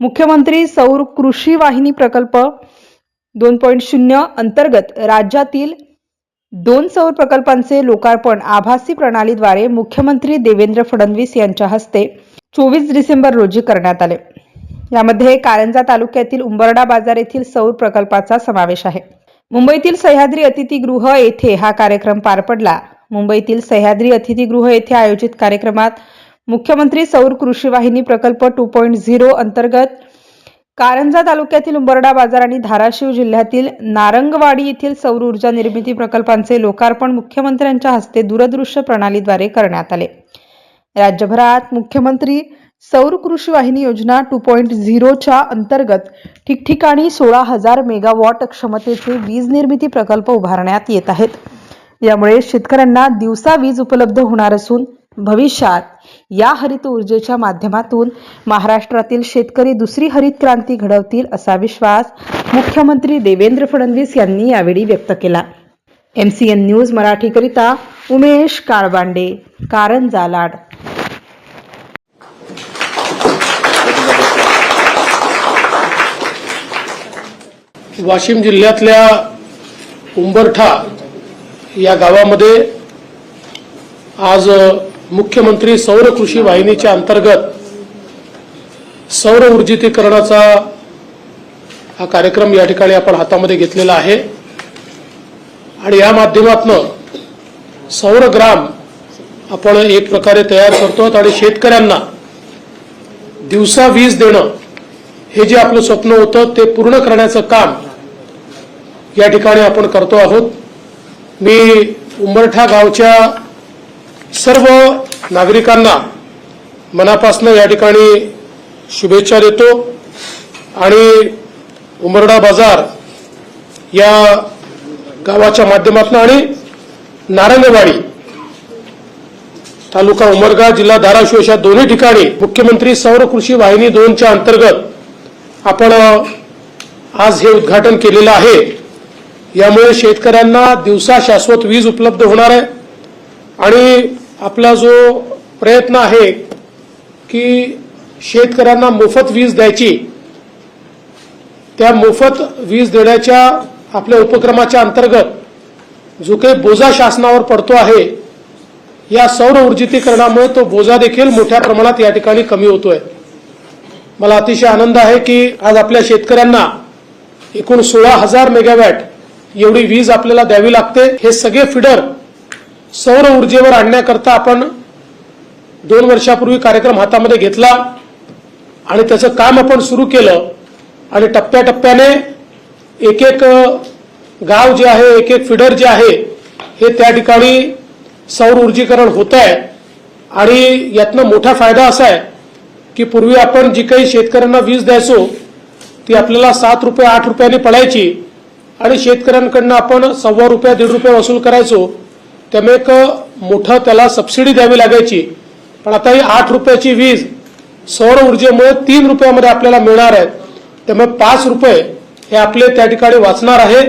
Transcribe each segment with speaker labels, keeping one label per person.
Speaker 1: मुख्यमंत्री सौर कृषी वाहिनी प्रकल्प दोन पॉईंट शून्य अंतर्गत राज्यातील दोन सौर प्रकल्पांचे लोकार्पण आभासी प्रणालीद्वारे मुख्यमंत्री देवेंद्र फडणवीस यांच्या हस्ते चोवीस डिसेंबर रोजी करण्यात आले. यामध्ये कारंजा तालुक्यातील उंबरडा बाजार येथील सौर प्रकल्पाचा समावेश आहे. मुंबईतील सह्याद्री अतिथीगृह येथे हा कार्यक्रम पार पडला. मुंबईतील सह्याद्री अतिथीगृह येथे आयोजित कार्यक्रमात मुख्यमंत्री सौर कृषी वाहिनी प्रकल्प टू पॉईंट झिरो अंतर्गत कारंजा तालुक्यातील उंबरडा बाजार आणि धाराशिव जिल्ह्यातील नारंगवाडी येथील सौर ऊर्जा निर्मिती प्रकल्पांचे लोकार्पण मुख्यमंत्र्यांच्या हस्ते दूरदृश्य प्रणालीद्वारे करण्यात आले. राज्यभरात मुख्यमंत्री सौर कृषी वाहिनी योजना टू पॉईंट झिरोच्या अंतर्गत ठिकठिकाणी सोळा हजार मेगावॉट क्षमतेचे वीज निर्मिती प्रकल्प उभारण्यात येत आहेत. यामुळे शेतकऱ्यांना दिवसा वीज उपलब्ध होणार असून भविष्यात या हरित ऊर्जेच्या माध्यमातून महाराष्ट्रातील शेतकरी दुसरी हरित क्रांती घडवतील असा विश्वास मुख्यमंत्री देवेंद्र फडणवीस यांनी यावेळी व्यक्त केला. एम सी एन न्यूज मराठीकरिता उमेश काळबांडे कारंजा लाड
Speaker 2: वाशिम जिल्ह्यातल्या उंबरठा या गावामध्ये आज मुख्यमंत्री सौर कृषी वाहिनीच्या अंतर्गत सौर ऊर्जितीकरणाचा हा कार्यक्रम या ठिकाणी आपण हातामध्ये घेतलेला आहे. आणि या माध्यमातनं सौरग्राम आपण एक प्रकारे तयार करतो आणि शेतकऱ्यांना दिवसा वीज देणं हे जे आपलं स्वप्न होतं ते पूर्ण करण्याचं काम या ठिकाणी आपण करतो आहोत. मी उंबरठा गावच्या सर्व नागरिकांना मनापासून या ठिकाणी शुभेच्छा देतो. आणि उमरडा बाजार या गावाच्या माध्यमातून आणि नारंगवाडी तालुका उमरगा जिल्हा धाराशिव अशा दोन्ही ठिकाणी मुख्यमंत्री सौर कृषी वाहिनी दोनच्या अंतर्गत आपण आज हे उद्घाटन केलेलं आहे. यामुळे शेतकऱ्यांना दिवसा शाश्वत वीज उपलब्ध होणार आहे. आणि आपला जो प्रयत्न आहे की शेतकऱ्यांना मोफत वीज द्यायची त्या मोफत वीज देण्याच्या आपल्या उपक्रमाच्या अंतर्गत जो काही बोजा शासनावर पडतो आहे या सौर ऊर्जितीकरणामुळे तो बोजा देखील मोठ्या प्रमाणात या ठिकाणी कमी होतोय. मला अतिशय आनंद आहे की आज आपल्या शेतकऱ्यांना एकूण सोळा हजार मेगावॅट एवढी वीज आपल्याला द्यावी लागते. हे सगळे फिडर सौर ऊर्जेवर आणण्याकरता आपण दोन वर्षापूर्वी कार्यक्रम हातामध्ये घेतला आणि त्याचं काम आपण सुरू केलं आणि टप्प्याटप्प्याने एक एक गाव जे आहे एक एक फिडर जे आहे हे त्या ठिकाणी सौर ऊर्जीकरण होत आहे आणि यातनं मोठा फायदा असा आहे की पूर्वी आपण जी काही शेतकऱ्यांना वीज द्यायचो ती आपल्याला सात रुपये आठ रुपयांनी पडायची आणि शेतकऱ्यांकडनं आपण सव्वा रुपया दीड रुपये वसूल करायचो. त्यामुळे एक मोठं त्याला सबसिडी द्यावी लागायची. पण आता ही आठ रुपयाची वीज सौर ऊर्जेमुळे तीन रुपयामध्ये आपल्याला मिळणार आहे. त्यामुळे पाच रुपये हे आपले त्या ठिकाणी वाचणार आहे.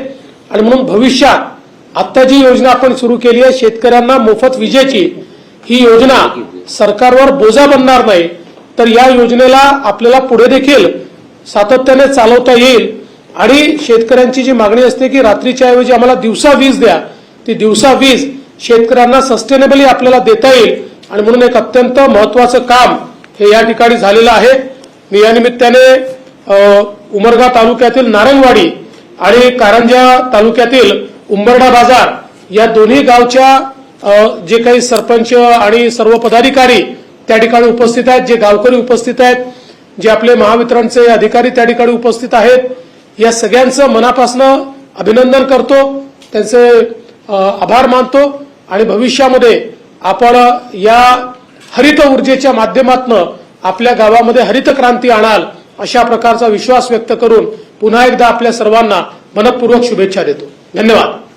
Speaker 2: आणि म्हणून भविष्यात आता जी योजना आपण सुरू केली आहे शेतकऱ्यांना मोफत विजेची ही योजना सरकारवर बोजा बनणार नाही. तर या योजनेला आपल्याला पुढे देखील सातत्याने चालवता येईल. आणि शेतकऱ्यांची जी मागणी असते की रात्रीच्या ऐवजी आम्हाला दिवसा वीज द्या ती दिवसा वीज शेतकऱ्यांना सस्टेनेबली आपल्याला देता येईल आणि म्हणून एक अत्यंत महत्वाचं काम हे या ठिकाणी झालेलं आहे. मी या निमित्ताने उमरगा तालुक्यातील नारंगवाडी आणि कारंजा तालुक्यातील उंबरडा बाजार या दोन्ही गावच्या जे काही सरपंच आणि सर्व पदाधिकारी त्या ठिकाणी उपस्थित आहेत जे गावकरी उपस्थित आहेत जे आपले महावितरणचे अधिकारी त्या ठिकाणी उपस्थित आहेत या सगळ्यांचं मनापासनं अभिनंदन करतो. त्यांचे आभार मानतो. आणि भविष्यामध्ये आपण या हरित ऊर्जेच्या माध्यमातून आपल्या गावामध्ये हरित क्रांती आणाल अशा प्रकारचा विश्वास व्यक्त करून पुन्हा एकदा आपल्या सर्वांना मनपूर्वक शुभेच्छा देतो. धन्यवाद.